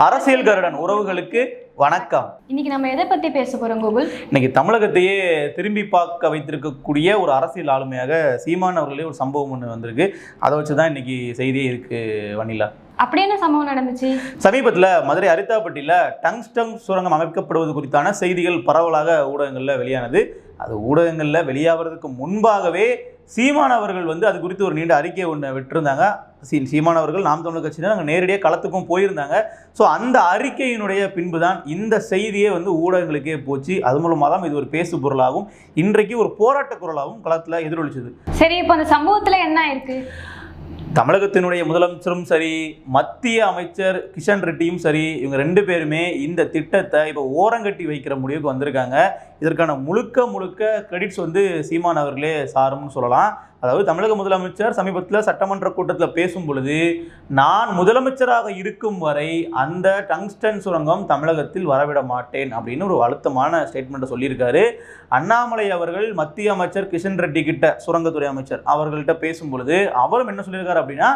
அரசியல் கருடன் உறவுகளுக்கு வணக்கம். இன்னைக்கு நம்ம எதை பத்தி பேச போறோம் கோகுல்? இன்னைக்கு தமிழகத்தையே திரும்பி பார்க்க வைத்திருக்கக்கூடிய ஒரு அரசியல் ஆளுமையாக சீமான் அவர்களே ஒரு சம்பவம் ஒன்று வந்திருக்கு. அதை வச்சு தான் இன்னைக்கு செய்தியே இருக்கு வனிலா அப்படி என்ன சம்பவம் நடந்துச்சு? சமீபத்தில் மதுரை அரித்தாப்பட்டியில் டங்ஸ்டன் சுரங்கம் அமைக்கப்படுவது குறித்தான செய்திகள் பரவலாக ஊடகங்களில் வெளியானது. அது ஊடகங்களில் வெளியாகிறதுக்கு முன்பாகவே சீமான் அவர்கள் வந்து அது குறித்து ஒரு நீண்ட அறிக்கை ஒன்று விட்டிருந்தாங்க. சீமான் அவர்கள் நாம் தமிழர் கட்சியினர் அங்கே நேரடியாக களத்துக்கும் போயிருந்தாங்க. ஸோ அந்த அறிக்கையினுடைய பின்பு தான் இந்த செய்தியே வந்து ஊடகங்களுக்கே போச்சு. அது மூலமாக தான் இது ஒரு பேசு பொருளாகவும் இன்றைக்கு ஒரு போராட்ட குரலாகவும் களத்தில் எதிரொலிச்சது. சரி இப்போ அந்த சம்பவத்துல என்ன இருக்கு தமிழகத்தினுடைய முதலமைச்சரும் சரி மத்திய அமைச்சர் கிஷன் ரெட்டியும் சரி இவங்க ரெண்டு பேருமே இந்த திட்டத்தை இப்போ ஓரங்கட்டி வைக்கிற முடிவுக்கு வந்திருக்காங்க. இதற்கான முழுக்க முழுக்க கிரெடிட்ஸ் வந்து சீமான் அவர்களே சாரும்னு சொல்லலாம். அதாவது தமிழக முதலமைச்சர் சமீபத்தில் சட்டமன்ற கூட்டத்தில் பேசும் பொழுது நான் முதலமைச்சராக இருக்கும் வரை அந்த டங்ஸ்டன் சுரங்கம் தமிழகத்தில் வரவிட மாட்டேன் அப்படின்னு ஒரு அழுத்தமான ஸ்டேட்மெண்ட்டை சொல்லியிருக்காரு. அண்ணாமலை அவர்கள் மத்திய அமைச்சர் கிஷன் ரெட்டி கிட்ட சுரங்கத்துறை அமைச்சர் அவர்கள்ட்ட பேசும் பொழுது அவரும் என்ன சொல்லியிருக்காரு அப்படின்னா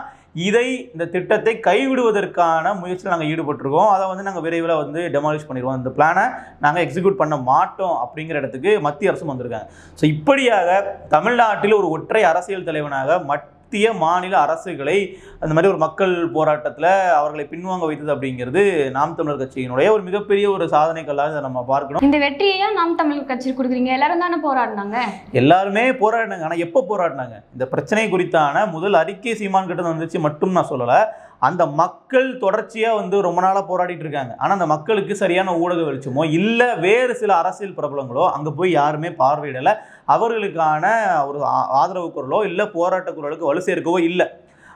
இதை இந்த திட்டத்தை கைவிடுவதற்கான முயற்சியில் நாங்கள் ஈடுபட்டிருக்கோம். அதை வந்து நாங்கள் விரைவில் வந்து டெமாலிஷ் பண்ணிடுவோம். இந்த பிளானை நாங்கள் எக்ஸிக்யூட் பண்ண மாட்டோம் அப்படிங்கிற இடத்துக்கு மத்திய அரசும் வந்திருக்காங்க. ஸோ இப்படியாக தமிழ்நாட்டில் ஒரு ஒற்றை அரசியல் தலைவனாக மத்திய மாநில அரசுகளை அந்த மாதிரி ஒரு மக்கள் போராட்டத்தில் அவர்களை பின்வாங்க வைத்தது அப்படிங்கிறது நாம் தமிழர் கட்சியினுடைய ஒரு மிகப்பெரிய ஒரு சாதனை கல்லாக இதை நம்ம பார்க்கணும். இந்த வெற்றியை நாம் தமிழ் கட்சி கொடுக்குறீங்க? எல்லாரும் தானே போராடினாங்க? எல்லாருமே போராடினாங்க. ஆனால் எப்போ போராடினாங்க? இந்த பிரச்சனை குறித்தான முதல் அறிக்கை சீமான் கிட்ட வந்துச்சு மட்டும் நான் சொல்லலை. அந்த மக்கள் தொடர்ச்சியாக வந்து ரொம்ப நாளாக போராடிட்டு இருக்காங்க. ஆனால் அந்த மக்களுக்கு சரியான ஊடக வெளிச்சமோ இல்லை வேறு சில அரசியல் பிரபலங்களோ அங்கே போய் யாருமே பார்வையிடலை. அவர்களுக்கான ஒரு ஆ- ஆதரவு குரலோ இல்லை போராட்ட குரலுக்கு வலு சேர்க்கவோ இல்லை.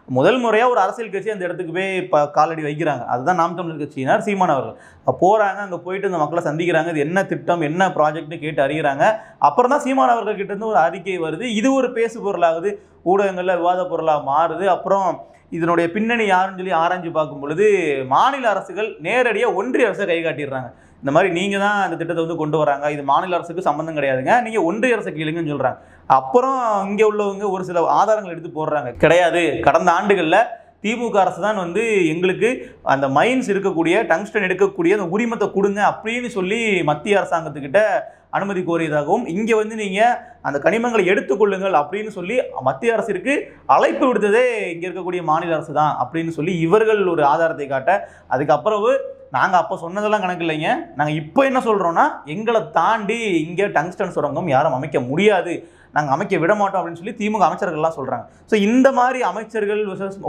முதல் முறையாக ஒரு அரசியல் கட்சி அந்த இடத்துக்கு போய் இப்போ காலடி வைக்கிறாங்க. அதுதான் நாம் தமிழர் கட்சியினர் சீமான் அவர்கள். அப்ப அங்கே போயிட்டு இந்த மக்களை சந்திக்கிறாங்க. இது என்ன திட்டம் என்ன ப்ராஜெக்ட்னு கேட்டு அறிகிறாங்க. அப்புறம் தான் சீமான் அவர்கள் இருந்து ஒரு அறிக்கை வருது. இது ஒரு பேசு பொருளாகுது. ஊடகங்களில் விவாத பொருளாக மாறுது. அப்புறம் இதனுடைய பின்னணி யாருன்னு சொல்லி ஆராய்ஞ்சு பார்க்கும் பொழுது மாநில அரசுகள் நேரடியாக ஒன்றிய அரசை கை காட்டிடுறாங்க. இந்த மாதிரி நீங்கள் தான் இந்த திட்டத்தை வந்து கொண்டு வராங்க. இது மாநில அரசுக்கு சம்மந்தம் கிடையாதுங்க. நீங்கள் ஒன்றிய அரசு கேளுங்கன்னு சொல்கிறாங்க அப்புறம் இங்கே உள்ளவங்க ஒரு சில ஆதாரங்கள் எடுத்து போடுறாங்க. கிடையாது. கடந்த ஆண்டுகளில் திமுக அரசு தான் வந்து எங்களுக்கு அந்த மைன்ஸ் இருக்கக்கூடிய டங்ஸ்டன் எடுக்கக்கூடிய அந்த உரிமத்தை கொடுங்க அப்படின்னு சொல்லி மத்திய அரசாங்கத்துக்கிட்ட அனுமதி கோரியதாகவும் இங்கே வந்து நீங்கள் அந்த கனிமங்களை எடுத்துக்கொள்ளுங்கள் அப்படின்னு சொல்லி மத்திய அரசிற்கு அழைப்பு விடுத்ததே இங்கே இருக்கக்கூடிய மாநில அரசு தான் அப்படின்னு சொல்லி இவர்கள் ஒரு ஆதாரத்தை காட்ட அதுக்கப்புறம் நாங்கள் அப்போ சொன்னதெல்லாம் கணக்கு இல்லைங்க. நாங்கள் இப்போ என்ன சொல்கிறோன்னா எங்களை தாண்டி இங்கே டங்ஸ்டன் சுரங்கம் யாரும் அமைக்க முடியாது. நாங்கள் அமைக்க விட மாட்டோம் அப்படின்னு சொல்லி திமுக அமைச்சர்கள்லாம் சொல்கிறாங்க ஸோ இந்த மாதிரி அமைச்சர்கள்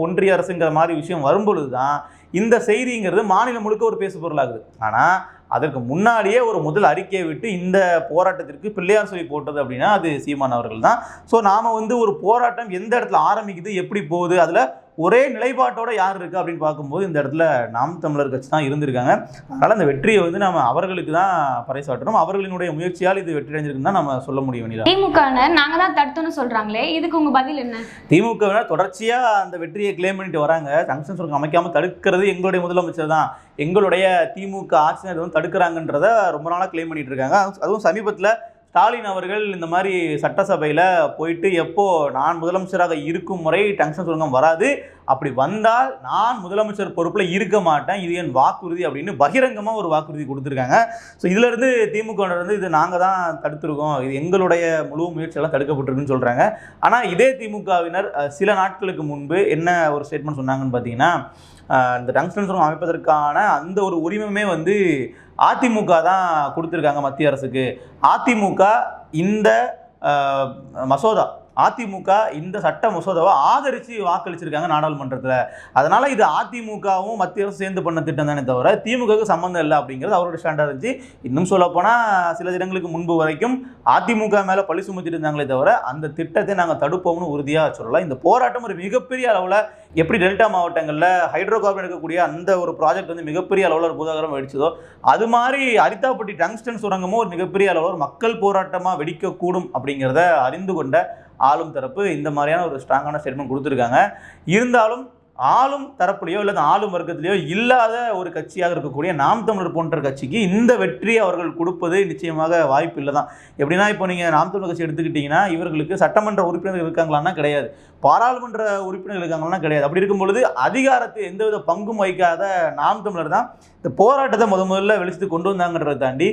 ஒன்றிய அரசுங்கிற மாதிரி விஷயம் வரும்பொழுது தான் இந்த செய்திங்கிறது மாநிலம் முழுக்க ஒரு பேசு பொருளாகுது. ஆனால் அதற்கு முன்னாடியே ஒரு முதல் அறிக்கையை விட்டு இந்த போராட்டத்திற்கு பிள்ளையார் சொல்லி போட்டது அப்படின்னா அது சீமான் அவர்கள் தான் ஸோ நாம் வந்து ஒரு போராட்டம் எந்த இடத்துல ஆரம்பிக்குது எப்படி போகுது அதில் ஒரே நிலைப்பாட்டோட யார் இருக்கு அப்படின்னு பார்க்கும்போது இந்த இடத்துல நாம் தமிழர் கட்சி தான் இருந்திருக்காங்க. அதனால் அந்த வெற்றியை வந்து நம்ம அவர்களுக்கு தான் பறைசாற்றணும். அவர்களினுடைய முயற்சியால் இது வெற்றி அடைஞ்சிருக்குன்னு தான் நம்ம சொல்ல முடியும் வனிதா திமுக நாங்க தான் தடுத்தோம்னு சொல்றாங்களே இதுக்கு உங்க பதில் என்ன? திமுகவினர் தொடர்ச்சியாக அந்த வெற்றியை கிளைம் பண்ணிட்டு வராங்க. ஜங்ஷன் சுரங்கம் அமைக்காமல் தடுக்கிறது எங்களுடைய முதலமைச்சர் தான். எங்களுடைய திமுக ஆட்சியினர் வந்து தடுக்கிறாங்கன்றத ரொம்ப நாளாக கிளைம் பண்ணிட்டு இருக்காங்க. அதுவும் சமீபத்தில் ஸ்டாலின் அவர்கள் இந்த மாதிரி சட்டசபையில் போயிட்டு எப்போ நான் முதலமைச்சராக இருக்கும் முறை டங்ஷன் சுரங்கம் வராது அப்படி வந்தால் நான் முதலமைச்சர் பொறுப்பில் இருக்க மாட்டேன் இது என் வாக்குறுதி அப்படின்னு பகிரங்கமாக ஒரு வாக்குறுதி கொடுத்துருக்காங்க. ஸோ இதிலிருந்து திமுக இருந்து இது நாங்கள் தான் தடுத்துருக்கோம் இது எங்களுடைய முழு முயற்சியெல்லாம் தடுக்கப்பட்டிருக்குன்னு சொல்கிறாங்க ஆனால் இதே திமுகவினர் சில நாட்களுக்கு முன்பு என்ன ஒரு ஸ்டேட்மெண்ட் சொன்னாங்கன்னு பார்த்தீங்கன்னா இந்த டங்ஸ்டன் சுரங்கம் அமைப்பதற்கான அந்த ஒரு உரிமையுமே வந்து அதிமுக தான் கொடுத்துருக்காங்க மத்திய அரசுக்கு. அதிமுக இந்த மசோதா அதிமுக இந்த சட்ட மசோதாவை ஆதரித்து வாக்களிச்சிருக்காங்க நாடாளுமன்றத்தில். அதனால் இது அதிமுகவும் மத்திய அரசு சேர்ந்து பண்ண திட்டம் தானே தவிர திமுகவுக்கு சம்மந்தம் இல்லை அப்படிங்கிறது அவரோட ஸ்டாண்டாக இருந்துச்சு. இன்னும் சொல்லப்போனால் சில தினங்களுக்கு முன்பு வரைக்கும் அதிமுக மேலே பழி சுமத்திட்டு இருந்தாங்களே தவிர அந்த திட்டத்தை நாங்கள் தடுப்போம்னு உறுதியாக சொல்லலாம் இந்த போராட்டம் ஒரு மிகப்பெரிய அளவில் எப்படி டெல்டா மாவட்டங்களில் ஹைட்ரோ கார்பன் எடுக்கக்கூடிய அந்த ஒரு ப்ராஜெக்ட் வந்து மிகப்பெரிய அளவில் ஒரு பூதாகரம் வெடிச்சதோ அது மாதிரி அரித்தாப்பட்டி டங்ஸ்டன் சுரங்கமும் ஒரு மிகப்பெரிய அளவில் ஒரு மக்கள் போராட்டமாக வெடிக்கக்கூடும் அப்படிங்கிறத அறிந்து கொண்ட ஆளும் தரப்பு இந்த மாதிரியான ஒரு ஸ்ட்ராங்கான ஸ்டேட்மெண்ட் கொடுத்துருக்காங்க. இருந்தாலும் ஆளும் தரப்புலையோ இல்லை ஆளும் வர்க்கத்திலேயோ இல்லாத ஒரு கட்சியாக இருக்கக்கூடிய நாம் தமிழர் போன்ற கட்சிக்கு இந்த வெற்றி அவர்கள் கொடுப்பது நிச்சயமாக வாய்ப்பு இல்லை தான் எப்படின்னா இப்போ நீங்கள் நாம் தமிழர் கட்சி எடுத்துக்கிட்டிங்கன்னா இவர்களுக்கு சட்டமன்ற உறுப்பினர்கள் இருக்காங்களான்னா கிடையாது. பாராளுமன்ற உறுப்பினர்கள் இருக்காங்களான்னா கிடையாது. அப்படி இருக்கும் பொழுது அதிகாரத்தை எந்தவித பங்கும் வகிக்காத நாம் தமிழர் தான் இந்த போராட்டத்தை முத முதல்ல வெளிச்சத்து கொண்டு வந்தாங்கன்றதை தாண்டி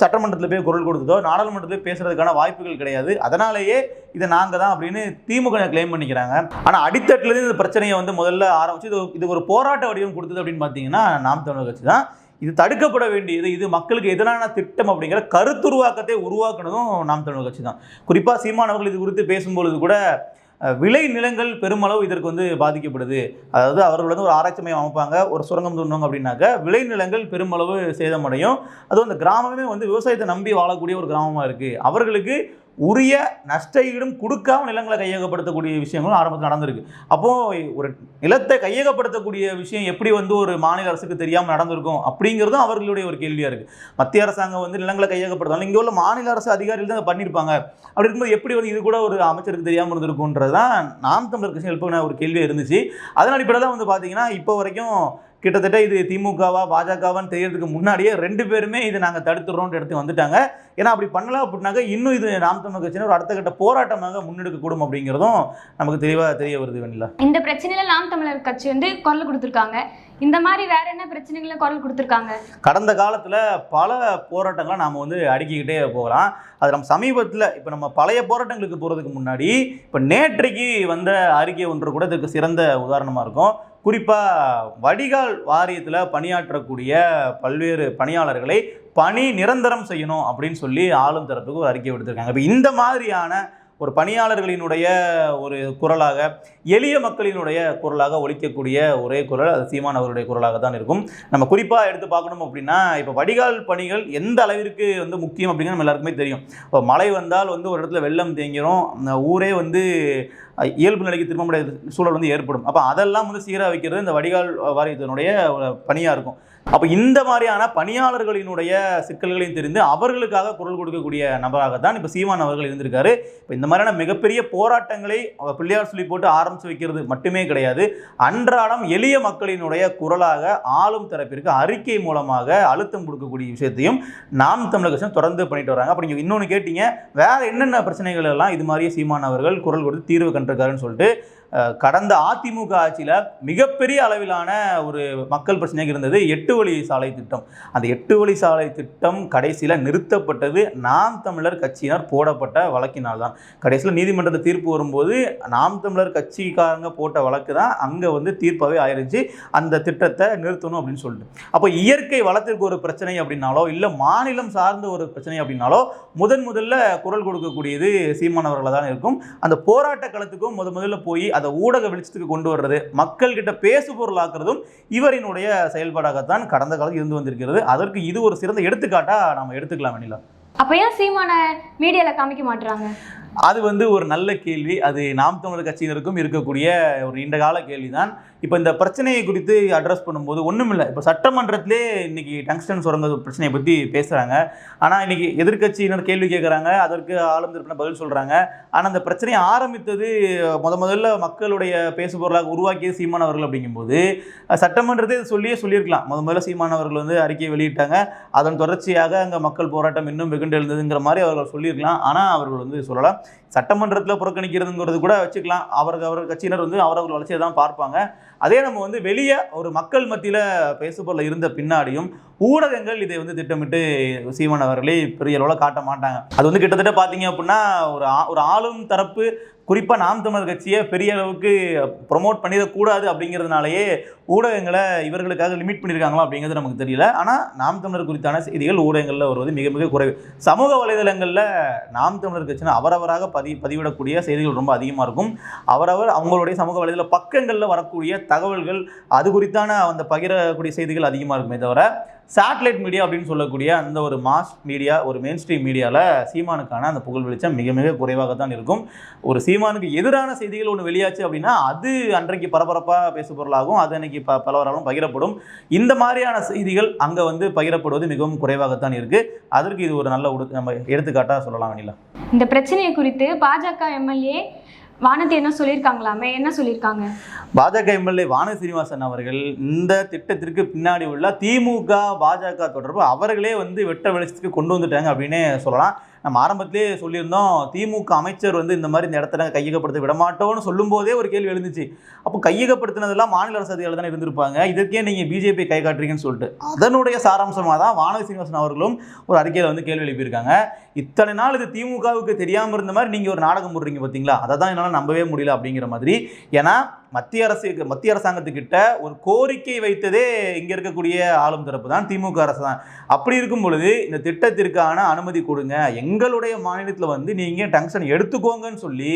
சட்டமன்றத்தில் போய் குரல் கொடுத்ததோ நாடாளுமன்றத்தில் பேசுறதுக்கான வாய்ப்புகள் கிடையாது. அதனாலேயே இதை நாங்கள் தான் அப்படின்னு திமுக கிளைம் பண்ணிக்கிறாங்க. ஆனால் அடித்தட்டிலேருந்து இந்த பிரச்சனையை வந்து முதல்ல ஆரம்பிச்சு இது இது ஒரு போராட்ட வடிவம் கொடுத்தது அப்படின்னு பார்த்தீங்கன்னா நாம் தமிழர் கட்சி தான். இது தடுக்கப்பட வேண்டியது இது மக்களுக்கு எதிரான திட்டம் அப்படிங்கிற கருத்துருவாக்கத்தை உருவாக்குனதும் நாம் தமிழர் கட்சி தான். குறிப்பாக சீமானவர்கள் இது குறித்து பேசும்பொழுது கூட விளை நிலங்கள் பெருமளவு இதற்கு வந்து பாதிக்கப்படுது. அதாவது அவர்கள் வந்து ஒரு ஆராய்ச்சி மையம் அமைப்பாங்க ஒரு சுரங்கம் தோணுவாங்க அப்படின்னாக்க விளை நிலங்கள் பெருமளவு சேதமடையும். அதுவும் அந்த கிராமமே வந்து விவசாயத்தை நம்பி வாழக்கூடிய ஒரு கிராமமாக இருக்குது அவர்களுக்கு உரிய நஷ்ட ஈடும் கொடுக்காம நிலங்களை கையகப்படுத்தக்கூடிய விஷயங்களும் ஆரம்பத்தில் நடந்திருக்கு. அப்போது ஒரு நிலத்தை கையகப்படுத்தக்கூடிய விஷயம் எப்படி வந்து ஒரு மாநில அரசுக்கு தெரியாமல் நடந்திருக்கும் அப்படிங்கிறதும் அவர்களுடைய ஒரு கேள்வியாக இருக்குது மத்திய அரசாங்கம் வந்து நிலங்களை கையகப்படுத்தாலும் இங்கே உள்ள மாநில அரசு அதிகாரிகள் தான் அதை பண்ணியிருப்பாங்க அப்படி இருக்கும்போது எப்படி வந்து இது கூட ஒரு அமைச்சருக்கு தெரியாமல் இருந்திருக்குன்றது தான் நாம் தமிழர் கட்சி எழுப்பின ஒரு கேள்வியாக இருந்துச்சு. அதன் அடிப்படையில் தான் வந்து பார்த்தீங்கன்னா இப்போ வரைக்கும் கிட்டத்தட்ட இது திமுகவா பாஜகவான்னு தெரியறதுக்கு முன்னாடியே ரெண்டு பேருமே இதை நாங்கள் தடுத்துடுறோம்னு எடுத்து வந்துட்டாங்க. ஏன்னா அப்படி பண்ணல அப்படின்னாக்க இன்னும் இது நாம் தமிழர் கட்சியினர் ஒரு அடுத்த கட்ட போராட்டமாக முன்னெடுக்கக்கூடும் அப்படிங்கிறதும் நமக்கு தெளிவாக தெரிய வருது வெண்ணிலா. இந்த பிரச்சனையில நாம் தமிழர் கட்சி வந்து குரல் கொடுத்துருக்காங்க. இந்த மாதிரி வேற என்ன பிரச்சனைகளை குரல் கொடுத்துருக்காங்க? கடந்த காலத்தில் பல போராட்டங்களை நாம் வந்து அடுக்கிக்கிட்டே போகலாம். அது நம்ம சமீபத்தில் இப்போ நம்ம பழைய போராட்டங்களுக்கு போகிறதுக்கு முன்னாடி இப்போ நேற்றைக்கு வந்த அறிக்கை ஒன்று கூட இதுக்கு சிறந்த உதாரணமாக இருக்கும். குறிப்பாக வடிகால் வாரியத்தில் பணியாற்றக்கூடிய பல்வேறு பணியாளர்களை பணி நிரந்தரம் செய்யணும் அப்படின்னு சொல்லி ஆளும் தரப்புக்கு ஒரு அறிக்கை விடுத்திருக்காங்க. இப்போ இந்த மாதிரியான ஒரு பணியாளர்களினுடைய ஒரு குரலாக எளிய மக்களினுடைய குரலாக ஒழிக்கக்கூடிய ஒரே குரல் அது சீமான் அவருடைய குரலாக தான் இருக்கும். நம்ம குறிப்பாக எடுத்து பார்க்கணும் அப்படின்னா இப்போ வடிகால் பணிகள் எந்த அளவிற்கு வந்து முக்கியம் அப்படிங்கிறது நம்ம எல்லாருக்குமே தெரியும். இப்போ மழை வந்தால் வந்து ஒரு இடத்துல வெள்ளம் தேங்கிரும். ஊரே வந்து இயல்பு நிலைக்கு திரும்ப முடியாத சூழல் வந்து ஏற்படும். அப்போ அதெல்லாம் வந்து சீராக வைக்கிறது இந்த வடிகால் வாரியத்தினுடைய பணியாக இருக்கும். அப்போ இந்த மாதிரியான பணியாளர்களினுடைய சிக்கல்களையும் தெரிந்து அவர்களுக்காக குரல் கொடுக்கக்கூடிய நபராகத்தான் இப்போ சீமான் அவர்கள் இருந்திருக்காரு. இப்போ இந்த மாதிரியான மிகப்பெரிய போராட்டங்களை அவர் பிள்ளையார் சொல்லி போட்டு ஆரம்பித்து வைக்கிறது மட்டுமே கிடையாது. அன்றாடம் எளிய மக்களினுடைய குரலாக ஆளும் தரப்பிற்கு அறிக்கை மூலமாக அழுத்தம் கொடுக்கக்கூடிய விஷயத்தையும் நாம் தமிழக தொடர்ந்து பண்ணிட்டு வராங்க. அப்போ நீங்கள் இன்னொன்று கேட்டீங்க வேற என்னென்ன பிரச்சனைகள் எல்லாம் இது மாதிரியே சீமான் அவர்கள் குரல் கொடுத்து தீர்வு கண்டிருக்காருன்னு சொல்லிட்டு அஹ், கடந்த அதிமுக ஆட்சியில் மிகப்பெரிய அளவிலான ஒரு மக்கள் பிரச்சனையாக இருந்தது எட்டு வழி சாலை திட்டம். அந்த எட்டு வழி சாலை திட்டம் கடைசியில் நிறுத்தப்பட்டது. நாம் தமிழர் கட்சியினர் போடப்பட்ட வழக்கினால் தான். கடைசியில் நீதிமன்றத்தில் தீர்ப்பு வரும்போது நாம் தமிழர் கட்சிக்காரங்க போட்ட வழக்கு தான் அங்கே வந்து தீர்ப்பாகவே ஆயிருச்சு. அந்த திட்டத்தை நிறுத்தணும் அப்படின்னு சொல்லிட்டு. அப்போ இயற்கை வளத்திற்கு ஒரு பிரச்சனை அப்படின்னாலோ இல்லை மாநிலம் சார்ந்த ஒரு பிரச்சனை அப்படின்னாலோ முதன் முதல்ல குரல் கொடுக்கக்கூடியது சீமானவர்களாக தான் இருக்கும். அந்த போராட்ட களத்துக்கும் முத முதல்ல போய் அதை ஊடக வெளிச்சத்துக்கு கொண்டு வர்றது மக்கள்கிட்ட பேசு பொருளாக்குறதும் இவரினுடைய செயல்பாடாகத்தான் கடந்த காலத்தில் இருந்து வந்திருக்கிறது. அதற்கு இது ஒரு சிறந்த எடுத்துக்காட்டாக நாம் எடுத்துக்கலாம் வெண்ணிலா அப்ப ஏன் சீமான மீடியால காமிக்க மாட்றாங்க? அது வந்து ஒரு நல்ல கேள்வி. அது நாம் தமிழர் கட்சியினருக்கும் இருக்கக்கூடிய ஒரு நீண்ட கால கேள்வி தான் இப்போ இந்த பிரச்சனையை குறித்து அட்ரஸ் பண்ணும்போது ஒன்றும் இல்லை இப்போ சட்டமன்றத்திலே இன்னைக்கு டங்ஸ்டன் சுரங்க பிரச்சனையை பற்றி பேசுகிறாங்க ஆனால் இன்னைக்கு எதிர்கட்சியினர் கேள்வி கேட்குறாங்க அதற்கு ஆளும் தரப்பினர் பதில் சொல்கிறாங்க ஆனால் அந்த பிரச்சனையை ஆரம்பித்தது முத முதல்ல மக்களுடைய பேசுபொருளாக உருவாக்கியது சீமானவர்கள் அப்படிங்கும்போது சட்டமன்றத்தை இது சொல்லியே சொல்லியிருக்கலாம். முத முதல்ல சீமானவர்கள் வந்து அறிக்கையை வெளியிட்டாங்க. அதன் தொடர்ச்சியாக அங்கே மக்கள் போராட்டம் இன்னும் வெகுண்டு எழுந்ததுங்கிற மாதிரி அவர்கள் சொல்லியிருக்கலாம். ஆனால் அவர்கள் வந்து சொல்லலாம் சட்டமன்றத்தில் புறக்கணிக்கிறதுங்கிறது கூட வச்சுக்கலாம். அவர்கள் அவர் கட்சியினர் வந்து அவரவர்கள் வளர்ச்சியை தான் பார்ப்பாங்க. அதே நம்ம வந்து வெளியே ஒரு மக்கள் மத்தியில் பேசுபொருள் இருந்த பின்னாடியும் ஊடகங்கள் இதை வந்து திட்டமிட்டு சீமான் அவர்களே பெரிய அளவில் காட்ட மாட்டாங்க. அது வந்து கிட்டத்தட்ட பார்த்தீங்க அப்படின்னா ஒரு ஆ- ஒரு ஆளும் தரப்பு குறிப்பாக நாம் தமிழர் கட்சியை பெரிய அளவுக்கு ப்ரொமோட் பண்ணிடக்கூடாது அப்படிங்கிறதுனாலயே ஊடகங்களை இவர்களுக்காக லிமிட் பண்ணியிருக்காங்களா அப்படிங்கிறது நமக்கு தெரியல. ஆனால் நாம் தமிழர் குறித்தான செய்திகள் ஊடகங்களில் வருவது மிக மிக குறைவு. சமூக வலைதளங்களில் நாம் தமிழர் கட்சினா அவரவராக பதி பதிவிடக்கூடிய செய்திகள் ரொம்ப அதிகமாக இருக்கும். அவரவர் அவங்களுடைய சமூக வலைதள பக்கங்களில் வரக்கூடிய தகவல்கள் அது குறித்தான அந்த பகிரக்கூடிய செய்திகள் அதிகமாக இருக்குமே தவிர சேட்டலைட் மீடியா அப்படின்னு சொல்லக்கூடிய அந்த ஒரு மாஸ் மீடியா ஒரு மெயின் ஸ்ட்ரீம் மீடியாவில் சீமானுக்கான அந்த புகழ் வெளிச்சம் மிக மிக குறைவாக தான் இருக்கும். ஒரு சீமானுக்கு எதிரான செய்திகள் ஒன்று வெளியாச்சு அப்படின்னா அது அன்றைக்கு பரபரப்பாக பேசுபொருளாகும் அது அன்னைக்கு ப பலவராலும் பகிரப்படும். இந்த மாதிரியான செய்திகள் அங்கே வந்து பகிரப்படுவது மிகவும் குறைவாகத்தான் இருக்குது அதற்கு இது ஒரு நல்ல உடு நம்ம எடுத்துக்காட்டாக சொல்லலாம் அனிலா. இந்த பிரச்சனையை குறித்து பாஜக எம்எல்ஏ வானதி என்ன சொல்லியிருக்காங்களாமே? என்ன சொல்லியிருக்காங்க? பாஜக எம்எல்ஏ வான சீனிவாசன் அவர்கள் இந்த திட்டத்திற்கு பின்னாடி உள்ள திமுக பாஜக தொடர்பு அவர்களே வந்து வெட்ட வெளிச்சத்துக்கு கொண்டு வந்துட்டாங்க அப்படின்னே சொல்லலாம். நம்ம ஆரம்பத்திலே சொல்லியிருந்தோம் திமுக அமைச்சர் வந்து இந்த மாதிரி இந்த இடத்துல கையகப்படுத்த விடமாட்டோம்னு சொல்லும்போதே ஒரு கேள்வி எழுந்துச்சு. அப்போ கையகப்படுத்தினதெல்லாம் மாநில அரசு அதிகாரிகள் தானே இருந்திருப்பாங்க. இதற்கே நீங்கள் பிஜேபி கை காட்டுறீங்கன்னு சொல்லிட்டு. அதனுடைய சாராம்சமாக தான் வானதி சீனிவாசன் அவர்களும் ஒரு அறிக்கையில் வந்து கேள்வி எழுப்பியிருக்காங்க. இத்தனை நாள் இது திமுகவுக்கு தெரியாமல் இருந்த மாதிரி நீங்கள் ஒரு நாடகம் போடுறீங்க பார்த்தீங்களா அதை தான் என்னால் நம்பவே முடியல அப்படிங்கிற மாதிரி. ஏன்னா மத்திய அரசு மத்திய அரசாங்கத்துக்கிட்ட ஒரு கோரிக்கை வைத்ததே இங்கே இருக்கக்கூடிய ஆளும் தரப்பு தான் திமுக அரசு தான். அப்படி இருக்கும் பொழுது இந்த திட்டத்திற்கான அனுமதி கொடுங்க. எங்களுடைய மாநிலத்தில் வந்து நீங்கள் டங்ஷன் எடுத்துக்கோங்கன்னு சொல்லி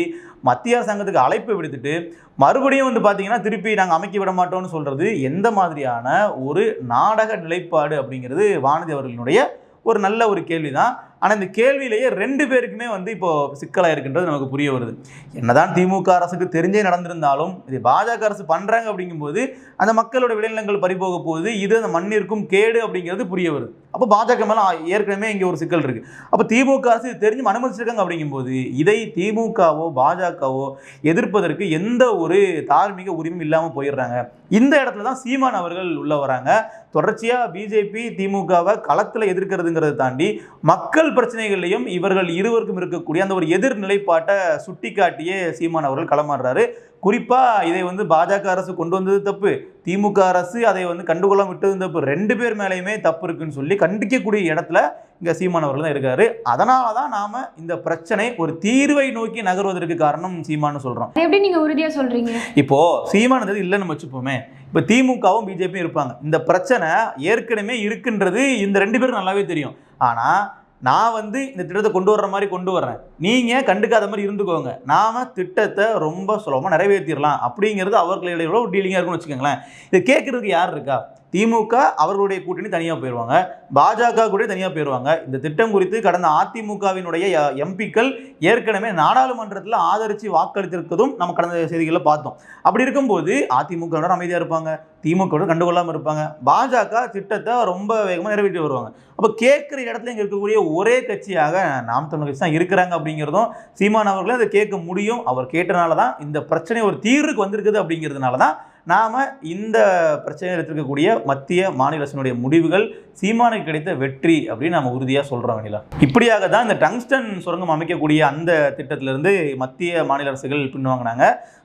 மத்திய அரசாங்கத்துக்கு அழைப்பு விடுத்துட்டு மறுபடியும் வந்து பார்த்தீங்கன்னா திருப்பி நாங்கள் அமைக்க விட மாட்டோம்னு சொல்கிறது எந்த மாதிரியான ஒரு நாடக நிலைப்பாடு அப்படிங்கிறது வானதி அவர்களினுடைய ஒரு நல்ல ஒரு கேள்வி தான் ஆனால் இந்த கேள்வியிலேயே ரெண்டு பேருக்குமே வந்து இப்போ சிக்கலாக இருக்கின்றது நமக்கு புரிய வருது. என்னதான் திமுக அரசுக்கு தெரிஞ்சே நடந்திருந்தாலும் இது பாஜக அரசு பண்ணுறாங்க அப்படிங்கும்போது அந்த மக்களோட விளைநிலங்கள் பறிபோக போகுது. இது அந்த மண்ணிற்கும் கேடு அப்படிங்கிறது புரிய வருது. அப்போ பாஜக மேலே ஏற்கனவே இங்கே ஒரு சிக்கல் இருக்குது அப்போ திமுக அரசு இது தெரிஞ்சு அனுமதிச்சிருக்காங்க அப்படிங்கும்போது இதை திமுகவோ பாஜகவோ எதிர்ப்பதற்கு எந்த ஒரு தார்மீக உரிமையும் இல்லாமல் போயிடுறாங்க. இந்த இடத்துல தான் சீமான் அவர்கள் உள்ள வராங்க. தொடர்ச்சியாக பிஜேபி திமுகவை களத்தில் எதிர்க்கிறதுங்கிறத தாண்டி மக்கள் பிரச்சனைகள்லையும் இவர்கள் இருவருக்கும் இருக்கக்கூடிய அந்த ஒரு எதிர் நிலைப்பாட்டை சுட்டிக்காட்டியே சீமான் அவர்கள் களமாடுறாரு. குறிப்பாக இதை வந்து பாஜக அரசு கொண்டு வந்தது தப்பு. திமுக அரசு அதை வந்து கண்டுகொள்ளாம விட்டது தப்பு. ரெண்டு பேர் மேலேயுமே தப்பு இருக்குன்னு சொல்லி கண்டிக்கக்கூடிய இடத்துல இங்கே சீமான் அவர்கள் தான் இருக்காரு. அதனால தான் நாம் இந்த பிரச்சனை ஒரு தீர்வை நோக்கி நகர்வதற்கு காரணம் சீமான்னு சொல்கிறோம் எப்படி நீங்க உறுதியா சொல்றீங்க? இப்போ சீமானது இல்லைன்னு வச்சுப்போமே. இப்போ திமுகவும் பிஜேபியும் இருப்பாங்க. இந்த பிரச்சனை ஏற்கனவே இருக்குன்றது இந்த ரெண்டு பேரும் நல்லாவே தெரியும். ஆனால் நான் வந்து இந்த திட்டத்தை கொண்டு வர்ற மாதிரி கொண்டு வர்றேன். நீங்கள் கண்டுக்காத மாதிரி இருந்துக்கோங்க. நாம் திட்டத்தை ரொம்ப சுலபமாக நிறைவேற்றிடலாம் அப்படிங்கிறது அவர்களிடையே ஒரு டீலிங்காக இருக்குன்னு வச்சுக்கோங்களேன். இது கேட்குறதுக்கு யார் இருக்கா? திமுக அவர்களுடைய கூட்டணி தனியாக போயிடுவாங்க பாஜக கூட தனியாக போயிடுவாங்க இந்த திட்டம் குறித்து கடந்த அதிமுகவினுடைய எம்பிக்கள் ஏற்கனவே நாடாளுமன்றத்தில் ஆதரித்து வாக்களித்திருக்கதும் நம்ம கடந்த செய்திகளில் பார்த்தோம். அப்படி இருக்கும்போது அதிமுக அமைதியாக இருப்பாங்க. திமுக கண்டுகொள்ளாமல் இருப்பாங்க. பாஜக திட்டத்தை ரொம்ப வேகமாக நிறைவேற்றி வருவாங்க. அப்போ கேட்குற இடத்துல இங்கே இருக்கக்கூடிய ஒரே கட்சியாக நாம் தமிழ் கட்சி தான் இருக்கிறாங்க அப்படிங்கிறதும் சீமான் அவர்களும் அதை கேட்க முடியும். அவர் கேட்டனால தான் இந்த பிரச்சனை ஒரு தீர்வுக்கு வந்திருக்குது அப்படிங்கிறதுனால தான் நாம் இந்த பிரச்சனையில் இருக்கக்கூடிய மத்திய மாநில அரசினுடைய முடிவுகள் சீமானுக்கு கிடைத்த வெற்றி அப்படின்னு நம்ம உறுதியாக சொல்கிறோம் வேணிலா இப்படியாக தான் இந்த டங்ஸ்டன் சுரங்கம் அமைக்கக்கூடிய அந்த திட்டத்திலிருந்து மத்திய மாநில அரசுகள் பின்வாங்கினாங்க.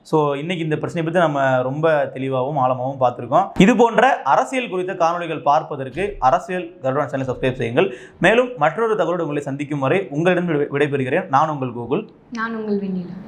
ஸோ இன்னைக்கு இந்த பிரச்சனை பற்றி நம்ம ரொம்ப தெளிவாகவும் ஆழமாகவும் பார்த்துருக்கோம். இது போன்ற அரசியல் குறித்த காணொளிகள் பார்ப்பதற்கு அரசியல் கருடன் சேனல் சப்ஸ்கிரைப் செய்யுங்கள். மேலும் மற்றொரு தகவலோடு உங்களை சந்திக்கும் வரை உங்களிடம் விடைபெறுகிறேன். நான் உங்கள் கூகுள் நான் உங்கள் வெண்ணிலா.